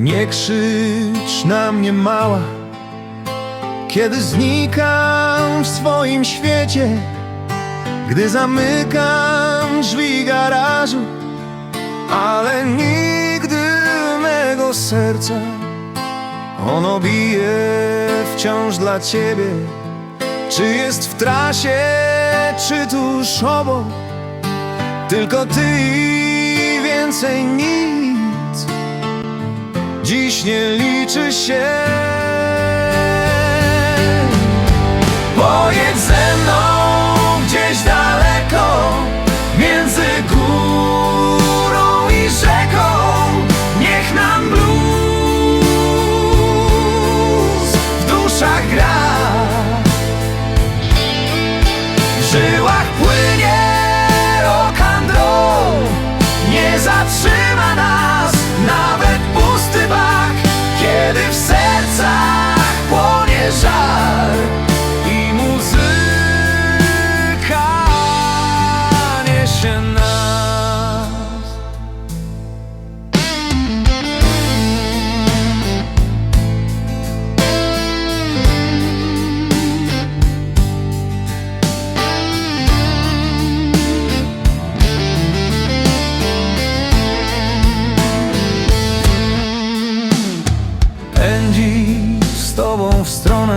Nie krzycz na mnie mała. Kiedy znikam w swoim świecie Gdy zamykam drzwi garażu Ale nigdy mego serca Ono bije wciąż dla ciebie. Czy jest w trasie, czy tuż obok Tylko ty i więcej nic Dziś nie liczy się. Pojedź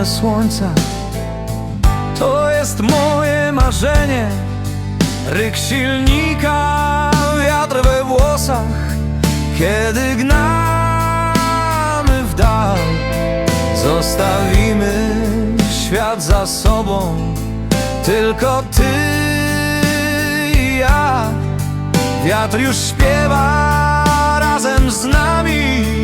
słońca. To jest moje marzenie. Ryk silnika, wiatr we włosach. Kiedy gnamy w dal Zostawimy świat za sobą. Tylko ty i ja. Wiatr już śpiewa razem z nami